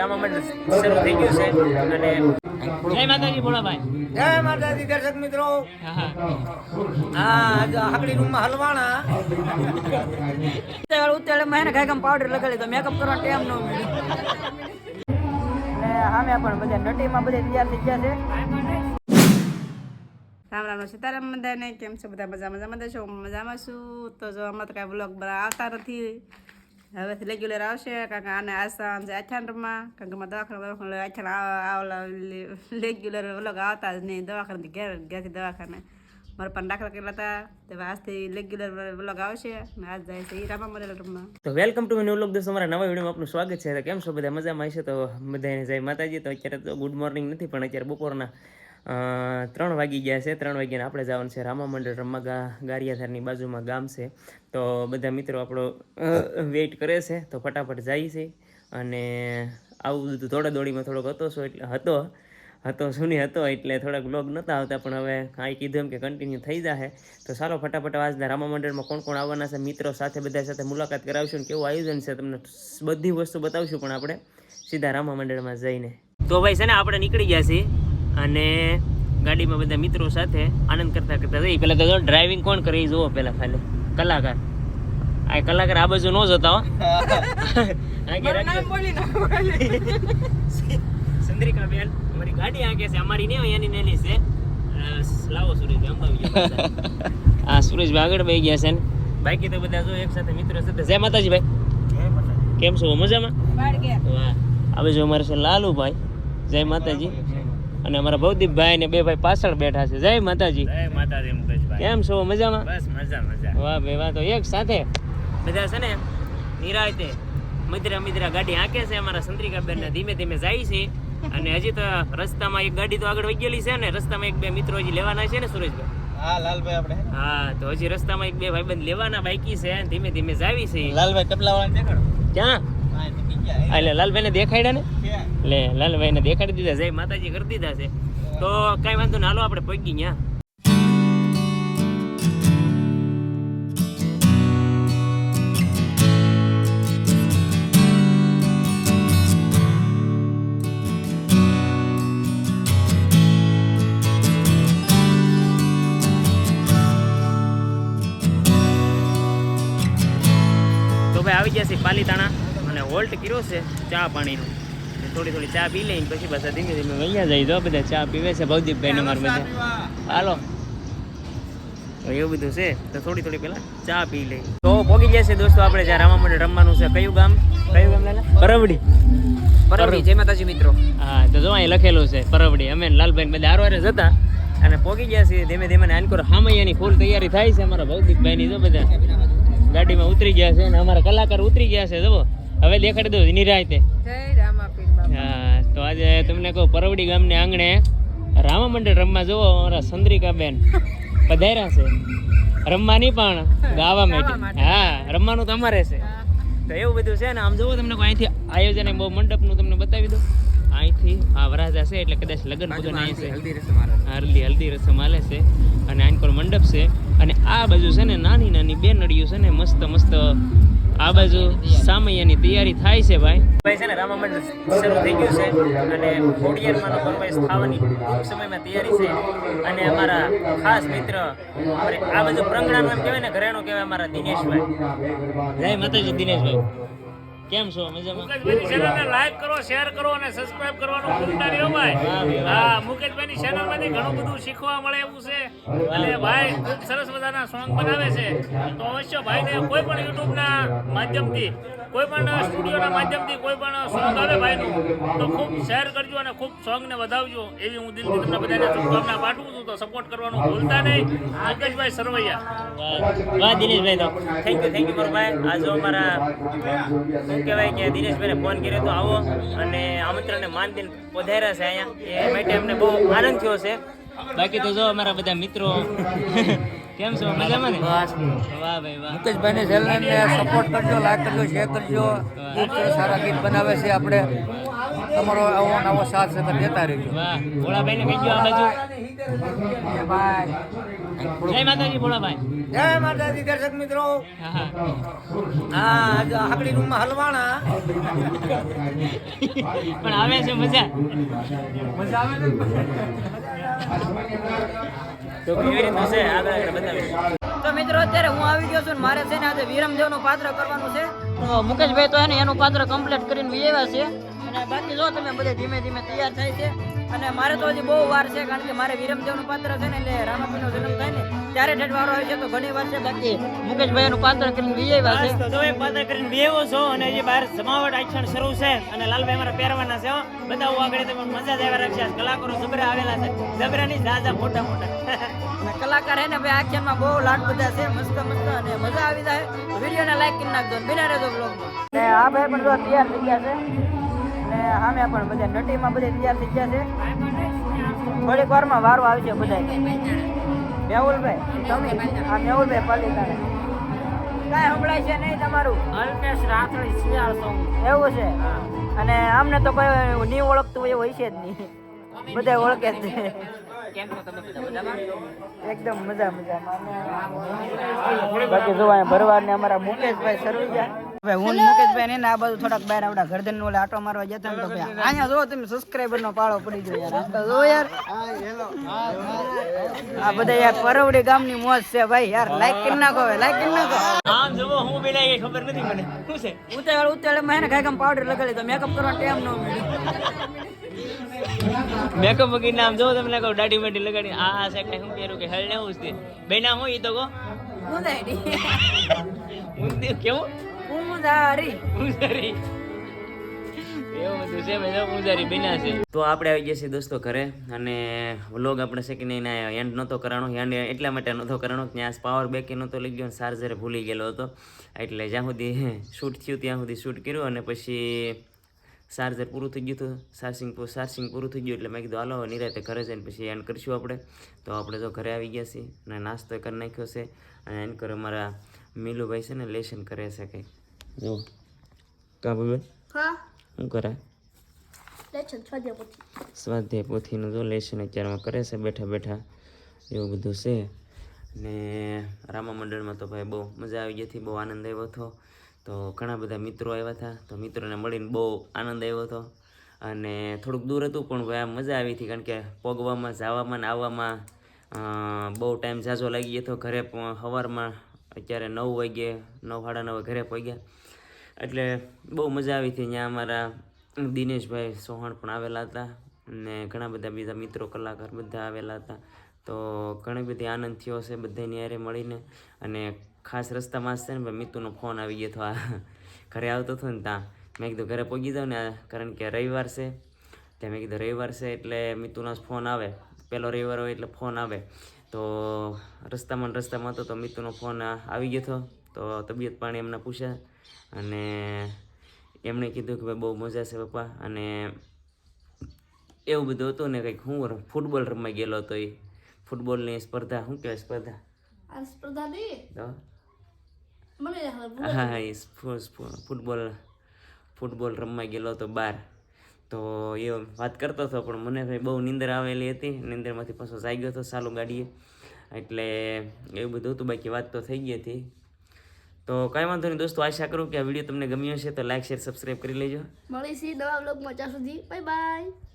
રામા મંડળ શરૂ થઈ ગયું છે. અને જય માતાજી ભોળાભાઈ જય માતાજી દર્શક મિત્રો. હા હા. હા આજ આકડી રૂમમાં હલવાણા ઉત્તેળ ઉત્તેળમાં એને પાવડર લગાડી તો મેકઅપ કરવાનો ટાઈમ ન મળ્યો. પણ બધા નટીમાં બધા તૈયાર થઈ ગયા છે. રામ રામ સીતારામ બધાને કેમ છો? બધા મજા મજા છો? હું મજામાં છું. તો જો અમારે કઈ બ્લોગ બધા આવતા નથી. હવેથી રેગ્યુલર આવશે કાંક આને આ સાંજે રૂમમાં કારણ કે મારા દવાખાના દવાખાને આઠાણ આવલા રેગ્યુલર બ્લોગ આવતા જ નહીં દવાખાનાથી ઘેર ઘેરથી દવાખાને મારા પણ દાખલા કરેલા હતા તો હવે આજથી રેગ્યુલર વ્લોગ આવશે આજ જાય છે રામા મંદિર રૂમમાં તો વેલકમ ટુ ન્યુ વ્લોગ દોસ્તો અમારા નવા વિડીયોમાં આપનું સ્વાગત છે કેમ છો બધા મજામાં હશે તો બધાને જય માતાજી તો અત્યારે તો ગુડ મોર્નિંગ નથી પણ અત્યારે બપોરના ત્રણ વાગી ગયા છે. ત્રણ વાગ્યાને આપણે જવાનું છે રામા મંડળ રમવા ગારિયાધારની બાજુમાં ગામ છે. તો બધા મિત્રો આપણો વેઇટ કરે છે. તો ફટાફટ જાય છે. અને આવું બધું દોડા દોડીમાં થોડોક હતો છો એટલે હતો હતો સુની હતો એટલે થોડાક બ્લોગ નહોતા આવતા, પણ હવે કાંઈ કીધું એમ કે કન્ટિન્યુ થઈ જશે તો સારો ફટાફટ આજના રામા મંડળમાં કોણ કોણ આવવાના છે, મિત્રો સાથે બધા સાથે મુલાકાત કરાવશું ને કેવું આયોજન છે, તમને બધી વસ્તુ બતાવશું પણ આપણે સીધા રામા મંડળમાં જઈને. તો ભાઈ છે ને, આપણે નીકળી ગયા છીએ. અને ગાડીમાં બધા મિત્રો સાથે આનંદ કરતા કરતા જઈએ પહેલાં તો ડ્રાઇવિંગ કોણ કરે એ જુઓ પહેલાં ખાલી. કલાકાર. આ કલાકાર આ બાજુ ન જતા હો. ચંદ્રિકા બેન અમારી ગાડી આગે છે. અમારી નહીં હોય એની નેલી છે. લાવો અંબાવી આ સુરેશભાઈ આગળ બેસી ગયા છે ને. બાકી તો બધા જો એક સાથે મિત્રો સાથે. જય માતાજી ભાઈ. કેમ છો? મજામાં? વાહ. આ બાજુ અમારે છે લાલુભાઈ. જય માતાજી. અને અમારા ભવદીપભાઈ ને બે ભાઈ પાછળ બેઠા છે. જય માતાજી. જય માતાજી મુકેશભાઈ. કેમ છો? મજામાં? બસ મજા મજા. વાહ ભાઈ વાહ. તો એક સાથે બધા છે ને નિરાયતે મિત્રા મિત્રા ગાડી હાંકે છે. અમારા સંત્રિકા બેન ધીમે ધીમે જાય છે. અને હજી તો રસ્તામાં એક ગાડી તો આગળ વહી ગયેલી છે ને રસ્તામાં એક બે મિત્રો હજી લેવાના છે ને સુરેશભાઈ? હા લાલભાઈ આપણે. હા તો હજી રસ્તામાં એક બે ભાઈબંધ લેવાના બાકી છે. ધીમે ધીમે જાવી છે. લાલભાઈ ટપલા વાળા ક્યાં? નીકળી આ એટલે લાલભાઈને દેખાડ્યા ને? એટલે લે લાલભાઈને દેખાડી દીધા જય માતાજી કરી દીધા છે. તો કઈ વાંધો ના હાલો આપણે પગી ગયા તો ભાઈ આવી ગયા છે પાલીતાણા. હોલ્ટ કર્યો છે ચા પાણીનું. થોડી થોડી ચા પી લઈને પછી પાછા ધીમે ધીમે વૈયા જાય તો બધા ચા પીવે છે ભવદીપભાઈ ને મારા બધા. હાલો. એવું બધું છે તો થોડી થોડી પેલા ચા પી લઈ. તો પોગી જશે છે દોસ્તો આપણે જ્યાં રામા મંડળ રમવાનું છે. કયું ગામ? કયું ગામ લાલા? પરવડી. પરવડી જય માતાજી મિત્રો. હા તો જો અહીં લખેલું છે પરવડી. અમે લાલભાઈ બધા આરવારે જતા. અને પોગી ગયા છીએ ધીમે ધીમે આનકોર હામૈયાની ફૂલ તૈયારી થાય છે અમારા ભૌતિકભાઈની જો બધા. ગાડીમાં ઉતરી ગયા છે અને અમારા કલાકાર ઉતરી ગયા છે જુઓ. હવે દેખાડી દઉં નિરાયતે હા તો આજે તમને કહું પરવડી ગામને આંગણે રામા મંડળ રમવા જુઓ અમારા સંદ્રિકા બેન પધાર્યા છે. રમવા નહીં પણ ગાવા માટે. હા રમવાનું તો અમારે છે. તો એવું બધું છે ને આમ જુઓ તમને કોઈ અહીંથી આયોજન બહુ મંડપનું તમને બતાવી દઉં. અહીંથી આ વરાજા છે એટલે કદાચ લગ્ન ભગન અહીં છે. હલ્દી હલ્દી રસમ હાલે છે. અને આનકોર મંડપ છે. અને આ બાજુ છે ને નાની નાની બે નળીઓ છે ને મસ્ત મસ્ત આ બાજુ સામૈયાની તૈયારી થાય છે ભાઈ. ભાઈ છે ને રામા મંડળ શરૂ થઈ ગયું છે અને ખોડિયારમાંનો પરવેશ થવાની ટૂંક સમયમાં તૈયારી છે. અને અમારા ખાસ મિત્ર આ બાજુ પ્રંગણાનું એમ કહેવાય ને ઘરેણું કહેવાય અમારા દિનેશભાઈ. જય માતાજી દિનેશભાઈ. કેમ છો? મજામાં? લાઈક કરો શેર કરો અને સબસ્ક્રાઇબ કરવાનું ભૂલતા નહીં હો ભાઈ. હા મુકેશભાઈની ચેનલમાંથી ઘણું બધું શીખવા મળે એવું છે. અને ભાઈ ખૂબ સરસ મજાના સોંગ બનાવે છે. તો અવશ્ય ભાઈને કોઈ પણ યુટ્યુબના માધ્યમથી કોઈ પણ સ્ટુડિયોના માધ્યમથી કોઈ પણ સોંગ આવે ભાઈનું, તો ખૂબ શેર કરજો અને ખૂબ સોંગને વધાવજો. એવી હું દિલથી તમને બધાને શુભકામના પાઠવું છું. તો સપોર્ટ કરવાનું ભૂલતા નહીં. મુકેશભાઈ સરવૈયા. વાહ દિનેશભાઈ તો. થેન્ક યુ થેન્ક યુ મોરભાઈ ભાઈ. આજે અમારા, શું કહેવાય કે દિનેશભાઈને ફોન કર્યો તો આવો અને આમંત્રણને માન દિન પધાર્યા છે અહીંયા. એ માટે અમને બહુ આનંદ થયો છે. બાકી તો જો અમારા બધા મિત્રો કેમ છો? મજામાં ને? વાહ ભાઈ વાહ. મુકેશભાઈની ચેનલને સપોર્ટ કરજો લાઈક કરજો શેર કરજો. ખૂબ સારા ગીત બનાવે છે આપણે. તમારો આવો નવો સાથ સતત દેતા રહેજો. વાહ. ભોળાભાઈ ને કહેજો આ બાજુ જય માતાજી ભોળાભાઈ. જય માતાજી દર્શક મિત્રો. હા હાકડી રૂમમાં હલવાણા પણ આવે છે મજા. મજા આવે ને? તો કેવી રીતનું છે આગળ આગળ બતાવીશ તો મિત્રો અત્યારે હું આવી ગયો છું મારે છે ને આજે વિરમદેવનું પાત્ર કરવાનું છે. મુકેશભાઈ તો એને એનું પાત્ર કમ્પ્લીટ કરીને આવ્યા છે. અને બાકી જો તમે બધે ધીમે ધીમે તૈયાર થાય છે અને મારે તો હજી બહુ વાર છે કારણ કે મારે વિરમદેવનું પાત્ર છે ને એટલે રામાપીનો જન્મ થાય ને ત્યારે ઠેઠ વારો આવે છે તો ઘણી વાર છે બાકી મુકેશભાઈ નું પાત્ર કરીને વિયેવા છે. તો એક પાત્ર કરીને બેવો છો અને હજી બહાર જમાવટ આક્ષણ શરૂ છે અને લાલભાઈ મારા પહેરવાના છે બધા હું આગળ તમે મજા જ આવ્યા રાખશે. કલાકારો જબરા આવેલા છે જબરાની દાદા મોટા મોટા. કલાકાર હે ને ભાઈ આખ્યાનમાં બહુ લાડ બધા છે મસ્ત મસ્ત અને મજા આવી જાય. તો વિડીયોને લાઈક કરી નાખજો અને બિના રહેજો બ્લોગમાં ને આ ભાઈ પણ જો તૈયાર થઈ ગયા છે. અને સામે પણ બધા નટીમાં બધા તૈયાર થઈ ગયા છે. થોડીક વારમાં વારો આવશે બધા મેહુલભાઈ તમે? આ મેહુલભાઈ પાલિકા કાંઈ સંભળાય છે નહીં તમારું? અલ્પેશ રાઠોડ શિયાળ સોંગ. એવું છે? અને આમને તો કોઈ નહીં ઓળખતું હોય એવું હોય છે જ નહીં. બધા ઓળખે જ છે એકદમ મજા મજા બાકી જો અહીંયા ભરવાડ ને અમારા મુકેશભાઈ સરવૈયા ભાઈ હું મુકેશભાઈ ને આ બધું થોડાક બહાર આવડા ગરદન નો આટો મારવા જતા ને તો ભાઈ અહીંયા જો તમે સબસ્ક્રાઇબર નો પાળો પડી ગયો યાર. જો યાર. આ બધા યાર પરવડી ગામની મોજ છે ભાઈ યાર. લાઈક કરી નાખો હવે લાઈક કરી નાખો. આમ જો હું પેલા એ ખબર નથી મને. શું છે? ઉતાવળ ઉતાવળમાં એને કાંઈ પાવડર લગાડી તો મેકઅપ કરવાનો ટાઈમ ન મળ્યો. મેકઅપ વગર નામ જો તમને કહું દાઢી બાઢી લગાડી આ આ છે કઈ હું કેરું કે હળ ને હું છે. બેના હું ઈ તો કહો. દાઢી? હું કેવું? પૂંજારી. એવું બધું છે ભાઈ ઉજારી બન્યા છે. તો આપણે આવી ગયા છીએ દોસ્તો ઘરે અને વ્લોગ આપણે સેકન્ડ એને એન્ડ નહોતો કરાણો એન્ડ એટલા માટે નહોતો કરાણો કે ત્યાં પાવર બેક નહોતો લઈ ગયો ચાર્જરે ભૂલી ગયેલો હતો. એટલે જ્યાં સુધી શૂટ થયું ત્યાં સુધી શૂટ કર્યું અને પછી ચાર્જર પૂરું થઈ ગયું હતું ચાર્જિંગ ચાર્જિંગ પૂરું થઈ ગયું એટલે મેં કીધું હાલો હવે નિરાતે ઘરે જઈને પછી એન્ડ કરીશું આપણે. તો આપણે તો ઘરે આવી ગયા છીએ અને નાસ્તો કરી નાખ્યો છે અને એન્ડ કરો મારા મીલુભાઈ છે ને લેશન કરે છે કંઈક જો કા ભાઈ શું કરે? સ્વાધ્યાય પોથીનું જો લેશન અત્યારમાં કરે છે બેઠા બેઠા એવું બધું છે. ને રામા મંડળમાં તો ભાઈ બહુ મજા આવી ગઈ હતી બહુ આનંદ આવ્યો હતો. તો ઘણા બધા મિત્રો આવ્યા હતા તો મિત્રોને મળીને બહુ આનંદ આવ્યો હતો. અને થોડુંક દૂર હતું પણ ભાઈ આમ મજા આવી હતી કારણ કે પગવામાં જવામાં ને આવવામાં બહુ ટાઈમ ઝાઝો લાગી ગયો હતો ઘરે પણ સવારમાં અત્યારે નવ વાગ્યે, નવ, સાડા નવે ઘરે પહોંચ્યા. એટલે બહુ મજા આવી હતી. ત્યાં અમારા દિનેશભાઈ સોહણ પણ આવેલા હતા અને ઘણા બધા બીજા મિત્રો, કલાકાર બધા આવેલા હતા. તો ઘણી બધી આનંદ થયો છે બધાની યારે મળીને. અને ખાસ રસ્તામાં છે ને ભાઈ મિતુનો ફોન આવી ગયો હતો આ ઘરે આવતો હતો ને ત્યાં. મેં કીધું ઘરે પહોંચી જાઉં ને કારણ કે રવિવાર છે. ત્યાં મેં કીધું રવિવાર છે એટલે મિતુનો ફોન આવે. પહેલો રવિવાર હોય એટલે ફોન આવે. તો રસ્તામાં રસ્તામાં હતો તો મિતુનો ફોન આવી ગયો હતો. તો તબિયત પાણી એમને પૂછ્યા અને એમણે કીધું કે ભાઈ બહુ મજા છે પપ્પા અને એવું બધું હતું ને કંઈક હું ફૂટબોલ રમવા ગયેલો હતો એ. ફૂટબોલની સ્પર્ધા શું કહેવાય સ્પર્ધા? આ સ્પર્ધા તો? હા હા એ ફૂટબોલ ફૂટબોલ રમવા ગયેલો હતો બહાર તો એ વાત કરતો હતો, પણ મને ભાઈ બહુ નીંદર આવેલી હતી. નીંદરમાંથી પાછો જાગ્યો હતો સાલું ગાડીએ. એટલે એવું બધું હતું, બાકી વાત તો થઈ ગઈ હતી. તો કાંઈ વાંધો નહીં દોસ્તો, આશા કરું કે આ વીડિયો તમને ગમ્યો હશે, તો લાઈક, શેર, સબસ્ક્રાઈબ કરી લેજો. મળીશી નવા બ્લોગમાં ત્યાં સુધી બાય બાય